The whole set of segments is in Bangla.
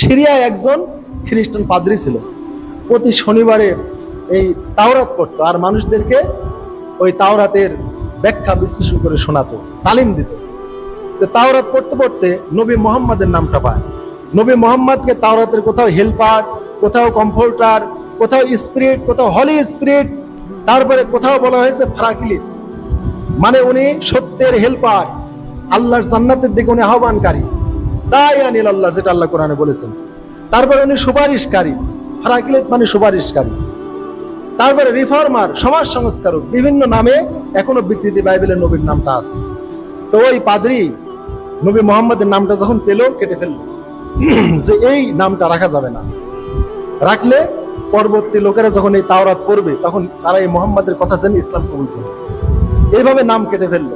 সিরিয়ায় একজন খ্রিস্টান পাদ্রী ছিল। প্রতি শনিবারে এই তাওরাত পড়তো আর মানুষদেরকে ওই তাওরাতের ব্যাখ্যা বিশ্লেষণ করে শোনাতো, তালিম দিত। তাওরাত পড়তে পড়তে নবী মোহাম্মদের নামটা পায়। নবী মোহাম্মদকে তাওরাতের কোথাও হেল্পার, কোথাও কম্ফোর্টার কোথাও স্পিরিট, কোথাও হলি স্পিরিট, তারপরে কোথাও বলা হয়েছে ফ্রাকিলিত মানে উনি সত্যের হেল্পার, আল্লাহর জান্নাতের দিকে উনি আহ্বানকারী। তাই আল্লাহ, যেটা আল্লাহ কোরআনে বলেছেন। তারপরে উনি সুপারিশকারী ফরাকিলিত মানে সুপারিশকারী। তারপরে রিফর্মার, সমাজ সংস্কারক, বিভিন্ন নামে এখনও বিকৃতি বাইবেলের নবীর নামটা আছে। তো ওই পাদ্রি নবী মোহাম্মদের নামটা যখন পেল, কেটে ফেলল। যে এই নামটা রাখা যাবে না। রাখলে পরবর্তী লোকেরা যখন এই তাওরাত পড়বে, তখন তারা এই মোহাম্মদের কথা জেনে ইসলাম কবুল করবে। এইভাবে নাম কেটে ফেলল।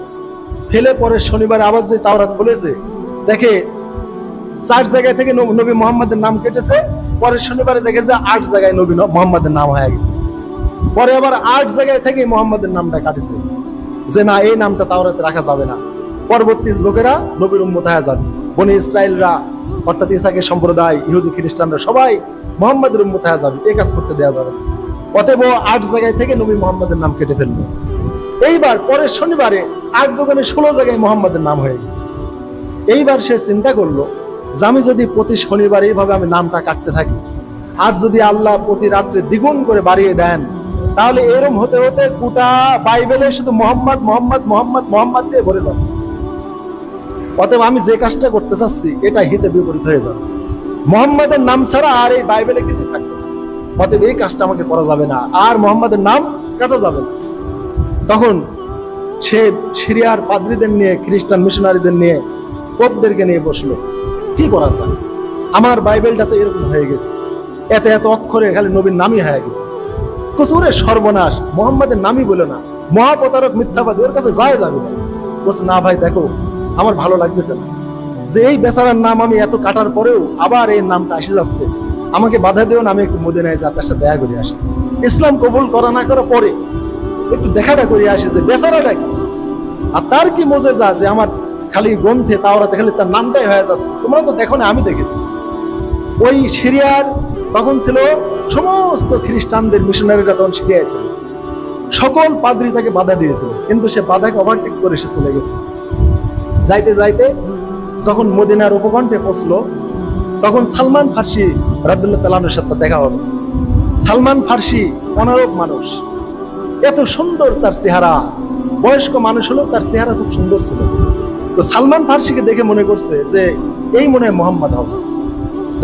ফেলে পরে শনিবার আবার যে তাওরাত বলেছে, দেখে চার জায়গায় থেকে নবী মোহাম্মদের নাম কেটেছে, পরের শনিবারে দেখে যে আট জায়গায় নবী মোহাম্মদের নাম হয়ে গেছে। পরে আবার আট জায়গায় থেকে মোহাম্মদের নামটা কাটেছে। যে না, এই নামটা তাওরাতে রাখা যাবে না। পরবর্তী লোকেরা নবীর উম্মত হয়ে যাবে। বনি ইসরায়েলরা, অর্থাৎ ইসাকের সম্প্রদায়, ইহুদি খ্রিস্টানরা সবাই মোহাম্মদের উম্মত হয়ে যাবে। এই কাজ করতে দেওয়া যাবে অতএব আট জায়গায় থেকে নবী মোহাম্মদের নাম কেটে ফেলল। এইবার পরের শনিবারে আট দোকানে ষোলো জায়গায় মোহাম্মদের নাম হয়ে গেছে। এইবার সে চিন্তা করল যে আমি যদি প্রতি শনিবার এইভাবে আমি নামটা কাটতে থাকি, আর যদি আল্লাহ প্রতি রাত্রে দ্বিগুণ করে বাড়িয়ে দেন, তাহলে এরম হতে হতে গোটা বাইবেলে শুধু মোহাম্মদ মোহাম্মদ মোহাম্মদ মোহাম্মদ দিয়ে ভরে যাবে। অতএব আমি যে কাজটা করতে চাচ্ছি, এটা হিতে বিপরীত হয়ে যাবে। মোহাম্মদের নাম ছাড়া আর এই বাইবেলে কিছু থাকবে অতএব এই কাজটা আমাকে করা যাবে না, আর মোহাম্মদের নাম কাটা যাবে না। তখন সে সিরিয়ার পাদ্রীদের নিয়ে, খ্রিস্টান মিশনারিদের নিয়ে, পোপদেরকে নিয়ে বসল। কি করা যায়, আমার বাইবেলটা তো এরকম হয়ে গেছে। এত এত অক্ষরে খালি নবীর নামই হয়ে গেছে। কুসুরে সর্বনাশ, মোহাম্মদের নামই বলে না। মহাপ্রতারক মিথ্যাবাদী, ওর কাছে যায় যাবে না। বলছে, না ভাই, দেখো, আমার ভালো লাগতেছে না। যে এই বেচারার নাম আমি এত কাটার পরেও আবার এই নামটা আসে যাচ্ছে। আমাকে বাধা দিও না, আমি একটু মদিনায় যা তার সাথে দেখা করে আসি। ইসলাম কবুল করা না করা পরে একটু দেখাটা করে আসে যে, বেচারাটা কি? আর তার কি মজে যা যে আমার খালি গ্রন্থে তাওরাতে খালি তার নামটাই হয়ে যাচ্ছে। তোমরা তো দেখো না আমি দেখেছি। ওই সিরিয়ার তখন ছিল সমস্ত খ্রিস্টানদের মিশনারিরা তখন সিরিয়ায় ছিল। সকল পাদ্রী তাকে বাধা দিয়েছিল, কিন্তু সে বাধাকে ওভারটেক করে সে চলে গেছে। যাইতে যাইতে যখন মদিনার উপকণ্ঠে পৌঁছলো, তখন সালমান ফার্সি রাবদুল্লাহ তালানের সাথে দেখা হলো। সালমান ফার্সি অনারব মানুষ। এত সুন্দর তার চেহারা। বয়স্ক মানুষ হলেও তার চেহারা খুব সুন্দর ছিল। তো সালমান ফার্সিকে দেখে মনে করছে যে এই মনে হয় মোহাম্মদ হবে।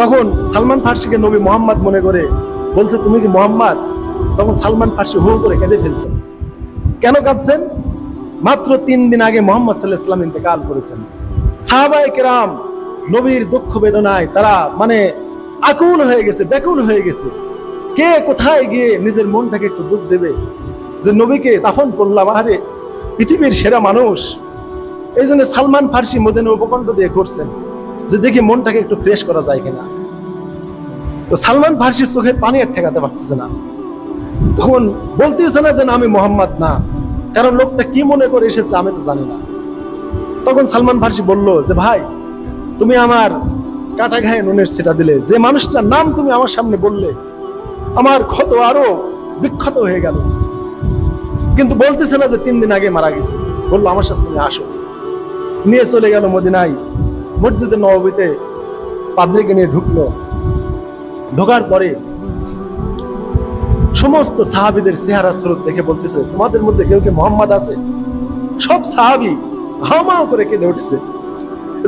তখন সালমান ফার্সিকে নবী মোহাম্মদ মনে করে, বলছে, তুমি কি মোহাম্মদ? তখন সালমান ফার্সি হু করে কেঁদে ফেলছেন কেন কাঁদছেন? মাত্র তিন দিন আগে মোহাম্মদ সাল্লাহ ইসলাম ইন্তেকাল করেছেন। সাহাবায়ে কেরাম নবীর দুঃখ বেদনায় তারা মানে আকুল হয়ে গেছে, ব্যাকুল হয়ে গেছে। কে কোথায় গিয়ে নিজের মনটাকে একটু বুঝ দেবে? যে নবীকে তখন করলাম আরে পৃথিবীর সেরা মানুষ। এই জন্য সালমান ফার্সি মদিনা উপকণ্ঠ দিয়ে করছেন যে দেখি মনটাকে একটু ফ্রেশ করা যায় কিনা। তো সালমান ফার্সির চোখের পানি আর ঠেকাতে পারতেছে না। তখন বলতেছে না যে আমি মোহাম্মদ না, কারণ লোকটা কি মনে করে এসেছে আমি তো জানি না। তখন সালমান ফার্সি বলল যে, ভাই, তুমি আমার কাটা ঘায়ে নুনের সেটা দিলে, যে মানুষটার নাম তুমি আমার সামনে বললে, আমার ক্ষত আরও বিক্ষত হয়ে গেল। কিন্তু বলতেছে না যে, তিন দিন আগে মারা গেছে। বলল, আমার সাথে তুমি আসো। নিয়ে চলে গেল মদিনায়। মসজিদে নবীতে পাদ্রিকে নিয়ে ঢুকলো। ঢোকার পরে সমস্ত সাহাবিদের চেহারা স্বরূপ দেখে বলতেছে, তোমাদের মধ্যে কেউ কি মোহাম্মদ আছে? সব সাহাবি হামাও করে কেঁদে উঠছে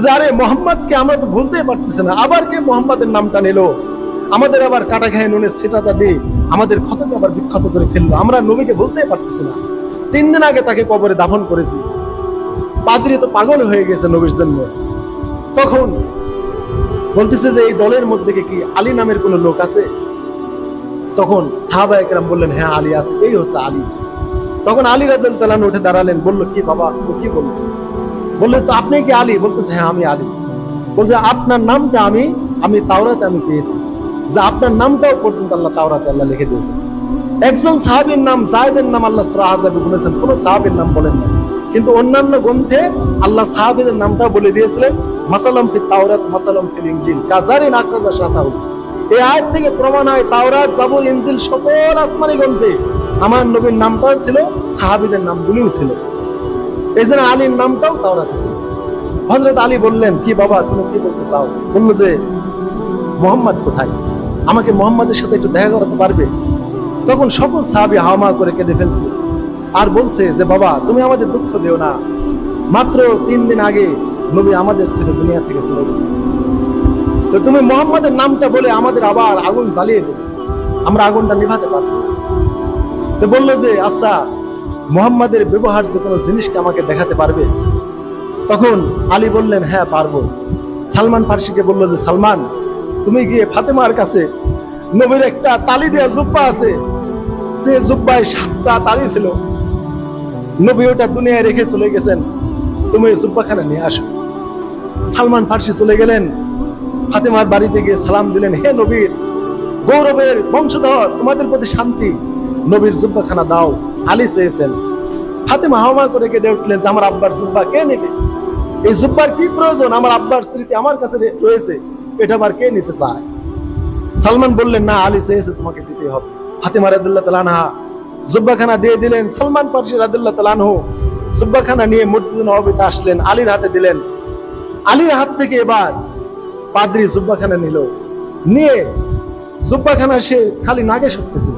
যে, আরে, মোহাম্মদকে আমরা তো ভুলতেই পারতেছি না। আবার কে মোহাম্মদের নামটা নিল? আমাদের আবার কাটা খায় নুনের সেটাটা দিয়ে আমাদের ক্ষতকে আবার বিখ্যাত করে ফেলল। আমরা নবীকে ভুলতেই পারতেছি না। তিন দিন আগে তাকে কবরে দাফন করেছি। পাদ্রি তো পাগল হয়ে গেছে নবীর জন্য। তখন বলতেছে যে, এই দলের মধ্যে কি আলী নামের কোনো লোক আছে? তখন সাহাবা একরাম বললেন হ্যাঁ আলী আছে। এই হচ্ছে আলী। তখন আলী রাজল তালান উঠে দাঁড়ালেন, বলল, কি বাবা, ও কি বলল? বললে, তো আপনি কি আলী? বলতেছে হ্যাঁ আমি আলী। বলছে, আপনার নামটা আমি আমি তাওরাতে আমি পেয়েছি। যে আপনার নামটাও পর্যন্ত আল্লাহ তাওরাতে আল্লাহ লিখে দিয়েছে একজন সাহাবীর নাম জায়দের নাম আল্লাহ সুরা আজাবি বলেছেন, কোন সাহাবীর নাম বলেন না কিন্তু অন্যান্য গ্রন্থে আল্লাহ সাহাবীদের নামটাও বলে দিয়েছিলেন, মাসালাম ফি তাওরাত, মাসালাম ফিল ইনজিল, কাজারিন আখরাজা শাতাহু। এই আয়াত থেকে প্রমাণ হয় তাওরাত, জাবুর, ইনজিল সকল আসমানি গ্রন্থে। আমার নবীর নামটাও ছিল, সাহাবীদের নামগুলিও ছিল। এই জন্য আলীর নামটাও তাওরাত ছিল। হযরত আলী বললেন, কি বাবা, তুমি কি বলতে চাও? বলল যে, মোহাম্মদ কোথায়? আমাকে মোহাম্মদের সাথে একটু দেখা করাতে পারবে? তখন সকল সাহাবি হাওয়া করে কেঁদে ফেলছে আর বলছে যে, বাবা, তুমি আমাদের দুঃখ দিও না। মাত্র তিন দিন আগে নবী আমাদের ছেলে দুনিয়া থেকে চলে গেছে তো তুমি মোহাম্মদের নামটা বলে আমাদের আবার আগুন জ্বালিয়ে দেবে। আমরা আগুনটা নিভাতে পারছি তো বলল যে আচ্ছা মোহাম্মদের ব্যবহার যে কোনো জিনিসকে আমাকে দেখাতে পারবে? তখন আলী বললেন হ্যাঁ পারব। সালমান ফার্সিকে বলল যে, সালমান, তুমি গিয়ে ফাতেমার কাছে নবীর একটা তালি দেওয়া জুব্বা আছে। সে জুব্বায় সাতটা তালি ছিল। নবী ওটা দুনিয়ায় রেখে চলে গেছেন। তুমি জুব্বাখানা নিয়ে আসো। সালমান ফার্সি চলে গেলেন। ফাতেমার বাড়িতে গিয়ে সালাম দিলেন, হে নবীর গৌরবের বংশধর, তোমাদের প্রতি শান্তি। নবীর জুব্বাখানা দাও। আলী চেয়েছেন। ফাতেমা হাওমা করে কেঁদে উঠলেন যে, আমার আব্বার জুব্বা কে নেবে? এই জুব্বার কি প্রয়োজন? আমার আব্বার স্মৃতি আমার কাছে রয়েছে। এটা আবার কে নিতে চায়? সালমান বললেন, না, আলী চেয়েছে তোমাকে দিতে হবে। ফাতেমা রাদিল্লাহ তালানহা জুব্বাখানা দিয়ে দিলেন সালমান পার্সি রাদিল্লাহ তালানহু জুব্বাখানা নিয়ে মসজিদ নবীতে আসলেন, আলীর হাতে দিলেন। আলীর হাত থেকে এবার পাদ্রি জুব্বাখানা নিল। নিয়ে জুব্বাখানা সে খালি নাকে শুকতেছে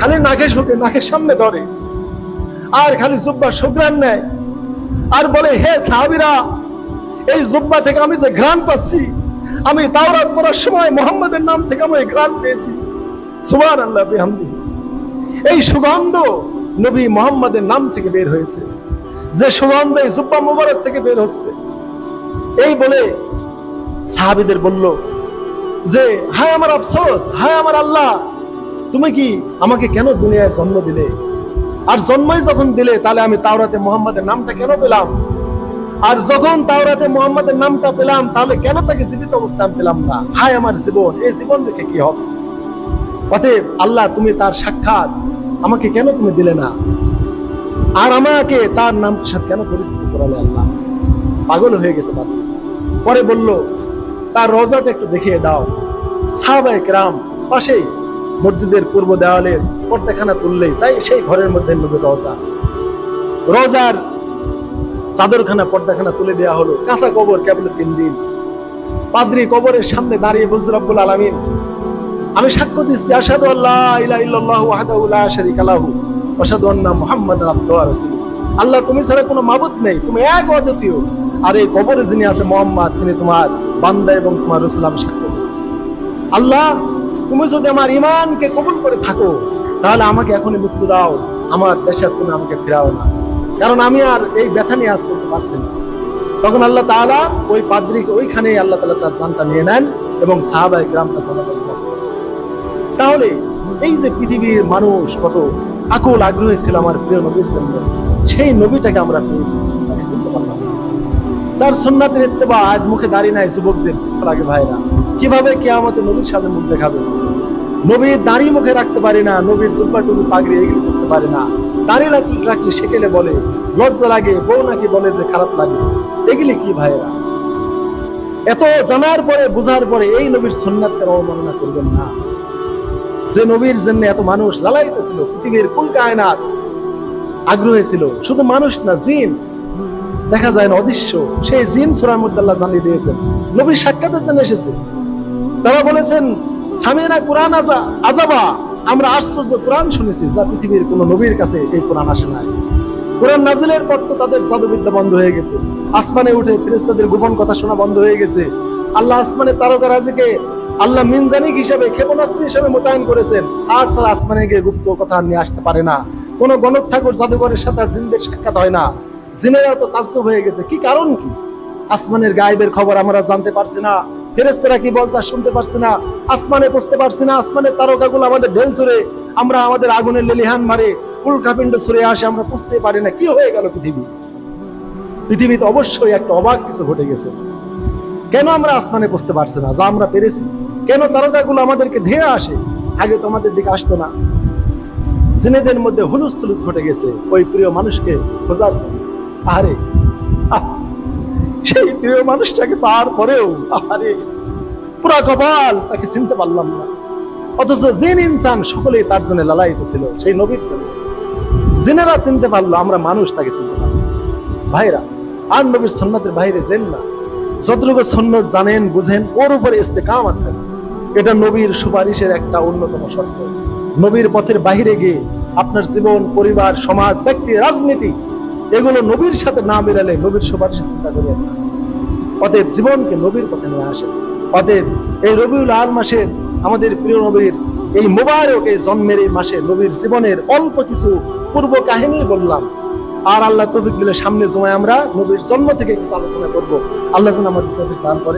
খালি নাকে শুকে নাকের সামনে ধরে। আর খালি জুব্বা সুগ্রান নেয়। আর বলে, হে সাহাবিরা, এই জুব্বা থেকে আমি যে ঘ্রাণ পাচ্ছি, আমি তাওরাত পড়ার সময় মোহাম্মদের নাম থেকে আমি ঘ্রাণ পেয়েছি। সুবান আল্লাহ বিহামদি। এই সুগন্ধ নবী মোহাম্মদের নাম থেকে বের হয়েছে। যে সুগন্ধ এই জুব্বা মুবারক থেকে বের হচ্ছে। এই বলে সাহাবিদের বলল, যে, হায় আমার আফসোস, হায় আমার আল্লাহ, তুমি কি আমাকে কেন দুনিয়ায় জন্ম দিলে? আর জন্মই যখন দিলে, তাহলে আমি তাওরাতে মোহাম্মদের নামটা কেন পেলাম? আর যখন তাওরাতে মোহাম্মদের নামটা পেলাম, তাহলে কেন তাকে জীবিত অবস্থান পেলাম না? হায় আমার জীবন, এই জীবন দেখে কি হবে? অতএব আল্লাহ, তুমি তার সাক্ষাৎ আমাকে কেন তুমি দিলে না? আর আমাকে তার নামটার সাথে কেন পরিচিত করালে আল্লাহ? পাগল হয়ে গেছে বাবা পরে বলল, তার রজাটা একটু দেখিয়ে দাও। সাহাবায়ে কেরাম পাশেই মসজিদের পূর্ব দেওয়ালের পর্দাখানা তুললেই তাই সেই ঘরের মধ্যে নবীর রজা। রজার চাদরখানা, পর্দাখানা তুলে দেওয়া হলো। কাঁচা কবর কেবল তিন দিন। পাদ্রি কবরের সামনে দাঁড়িয়ে বলছে, রব্বুল আলামিন আমি সাক্ষ্য দিচ্ছি আসাদু আল্লাহ ইলাহা ইল্লাল্লাহু ওয়াহদাহু লা লাহু আন্না মুহাম্মাদান আবদুহু ওয়া রাসূলুহু। আল্লাহ, তুমি ছাড়া কোনো মাবুদ নেই, তুমি এক অদ্বিতীয়। আর এই কবরে যিনি আছে মোহাম্মদ, তিনি তোমার বান্দা এবং তোমার রাসূল, আমি সাক্ষ্য দিচ্ছি। আল্লাহ, তুমি যদি আমার ইমানকে কবুল করে থাকো, তাহলে আমাকে এখনই মৃত্যু দাও, আমার দেশে তুমি আমাকে ফেরাও না। কারণ আমি আর এই ব্যথা নিয়ে আজ চলতে পারছি না। তখন আল্লাহ তাআলা ওই পাদ্রীকে ওইখানেই আল্লাহ তালা তার জানটা নিয়ে নেন এবং সাহাবাই গ্রামটা জানাজান। তাহলে এই যে পৃথিবীর মানুষ কত আকুল আগ্রহী ছিল আমার প্রিয় নবীর জন্য, সেই নবীটাকে আমরা পেয়েছি। তাকে চিনতে পারলাম। তার সুন্নাতের ইত্তেবা আজ মুখে দাঁড়িয়ে নাই যুবকদের লাগে ভাইরা। কীভাবে কেয়ামতে নবীর সামনে মুখ দেখাবে? নবীর দাঁড়িয়ে মুখে রাখতে পারি না, নবীর জুব্বা টুপি পাগড়ি এগুলি করতে পারে না। দাঁড়িয়ে রাখলে রাখলে সেকেলে বলে, লজ্জা লাগে, বউ নাকি বলে যে খারাপ লাগে। এগুলি কি ভাইরা? এত জানার পরে, বোঝার পরে এই নবীর সন্ন্যাতকে অবমাননা করবেন না। যে নবীর জন্য এত মানুষ লালাইতেছিল, পৃথিবীর কুল কায়নাত আগ্রহী ছিল, শুধু মানুষ না, জিন। দেখা যায় না, অদৃশ্য। সেই জিন সুরার মধ্যে আল্লাহ জানিয়ে দিয়েছেন নবীর সাক্ষাতের জন্য এসেছে। তারা বলেছেন, সামিনা কোরআন আজা, আজাবা। আমরা আশ্চর্য কোরআন শুনেছি, যা পৃথিবীর কোন নবীর কাছে এই কোরআন আসে নাই। কোরআন নাজিলের পর তো তাদের জাদুবিদ্যা বন্ধ হয়ে গেছে। আসমানে উঠে ফেরেশতাদের গোপন কথা শোনা বন্ধ হয়ে গেছে। আল্লাহ আসমানে তারকারাজিকে আল্লাহ মিনজানিক হিসাবে, ক্ষেপণাস্ত্র হিসাবে মোতায়েন করেছেন। আর তারা আসমানে গিয়ে গুপ্ত কথা নিয়ে আসতে পারে না। কোন গণক ঠাকুর জাদুঘরের সাথে জিনদের সাক্ষাৎ হয় না। জিনেরা তো তাজ্জব হয়ে গেছে। কি কারণ কি? আসমানের গায়েবের খবর আমরা জানতে পারছি না। ফেরেস্তারা কি বলছে শুনতে পারছি না। আসমানে পৌঁছতে পারছি না। আসমানের তারকাগুলো আমাদের ঢেল ছুড়ে আমরা আমাদের আগুনের লেলিহান মারে উল্কাপিণ্ড ছুড়ে আসে, আমরা বুঝতে পারি না। কি হয়ে গেল পৃথিবী? পৃথিবীতে অবশ্যই একটা অবাক কিছু ঘটে গেছে। কেন আমরা আসমানে পৌঁছতে পারছি না? যা আমরা পেরেছি। কেন তারকাগুলো আমাদেরকে ধেয়ে আসে? আগে তো আমাদের দিকে আসতো না। জিনেদের মধ্যে হুলুস তুলুস ঘটে গেছে। ওই প্রিয় মানুষকে খোঁজার আরে সেই প্রিয় মানুষটাকে পাওয়ার পরেও আরে পুরা কপাল তাকে চিনতে পারলাম না। অথচ জিন ইনসান সকলেই তার জন্য লালায়িত ছিল, সেই নবীর ছেলে জিনেরা চিনতে পারল, আমরা মানুষ তাকে চিনতে পারলাম ভাইরা, আর নবীর সন্ন্যতের বাইরে যেন না। যতটুকু সন্ন্যত জানেন, বুঝেন, ওর উপরে ইস্তেকামাত থাকবে এটা নবীর সুপারিশের একটা অন্যতম শর্ত। নবীর পথের বাইরে গিয়ে আপনার জীবন, পরিবার, সমাজ, ব্যক্তি, রাজনীতি, এগুলো নবীর সাথে না মিলালে নবীর সুপারিশের চিন্তা করিয়া না। অতএব জীবনকে নবীর পথে নিয়ে আসে অতএব এই রবিউল আল মাসের আমাদের প্রিয় নবীর এই মোবারক এই জন্মের এই মাসে নবীর জীবনের অল্প কিছু পূর্ব কাহিনী বললাম। আর আল্লাহ তৌফিক দিলে সামনে জমায় আমরা নবীর জন্ম থেকে কিছু আলোচনা করব। আল্লাহ যেন আমাদের তৌফিক দান করে।